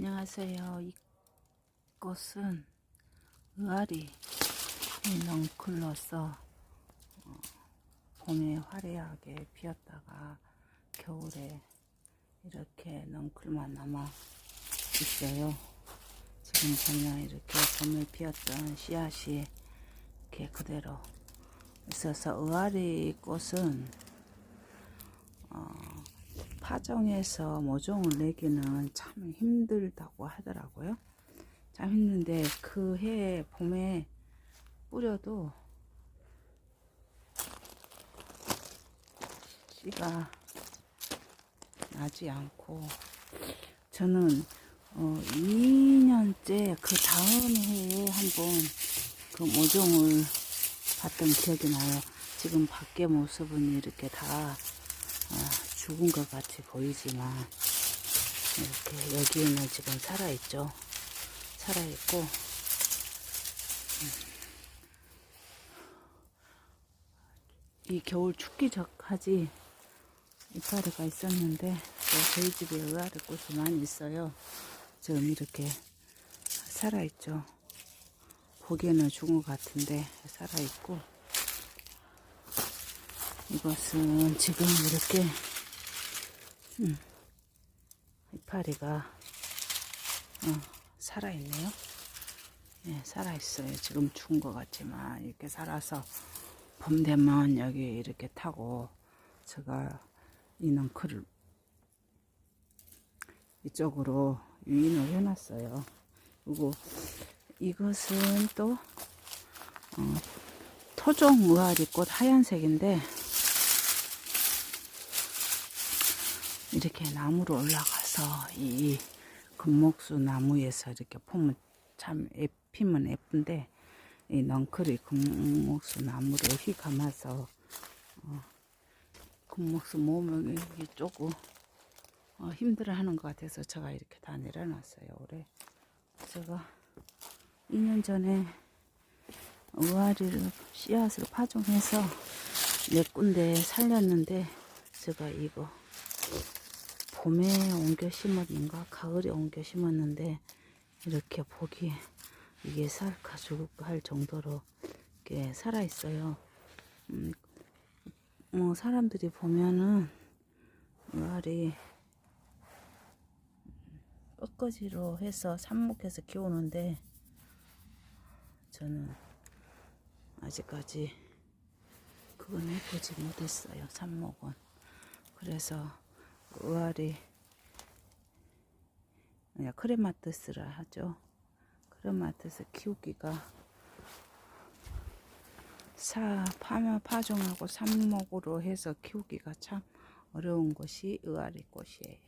안녕하세요. 이것은 의아리 넝클로서 어, 봄에 화려하게 피었다가 겨울에 이렇게 넝클만 남아 있어요. 지금 보면 이렇게 봄에 피었던 씨앗이 이렇게 그대로 있어서 의아리 꽃은 어, 파종해서 모종을 내기는 참 힘들다고 하더라고요. 참 힘든데 그해 봄에 뿌려도 씨가 나지 않고 저는 어 2년째 그 다음 해에 한번 그 모종을 봤던 기억이 나요. 지금 밖에 모습은 이렇게 다 아, 죽은 것 같이 보이지만 이렇게 여기에는 지금 살아있죠. 살아있고 음. 이 겨울 춥기 전까지 이파리가 있었는데 또 저희 집에 의아리 꽃이 많이 있어요. 지금 이렇게 살아있죠. 보기에는 죽은 것 같은데 살아있고 이것은 지금 이렇게 음, 이파리가 어, 살아있네요. 네, 살아있어요. 지금 죽은 것 같지만 이렇게 살아서 봄 되면 여기 이렇게 타고 제가 이 넝클을 이쪽으로 유인을 해놨어요. 그리고 이것은 또 어, 토종 의아리꽃 하얀색인데 이렇게 나무로 올라가서 이 금목수 나무에서 이렇게 폼을 참 예- 피면 예쁜데 이 넝클이 금목수 나무를 휘 감아서 어, 금목수 몸을 이렇게 조금 어, 힘들어하는 것 같아서 제가 이렇게 다 내려놨어요 올해. 제가 2년 전에 의아리를 씨앗을 파종해서 몇 군데 살렸는데 제가 이거 봄에 옮겨 심었는가 가을에 옮겨 심었는데 이렇게 보기에 이게 살까 죽을까 할 정도로 이렇게 살아 있어요. 음, 뭐 사람들이 보면은 의아리 꺾어지로 해서 삽목해서 키우는데 저는 아직까지 그건 해보지 못했어요. 삽목은. 그래서 의아리 그냥 크레마트스라 하죠. 크레마트스 키우기가 사 파마 파종하고 삽목으로 해서 키우기가 참 어려운 것이 의아리 꽃이에요.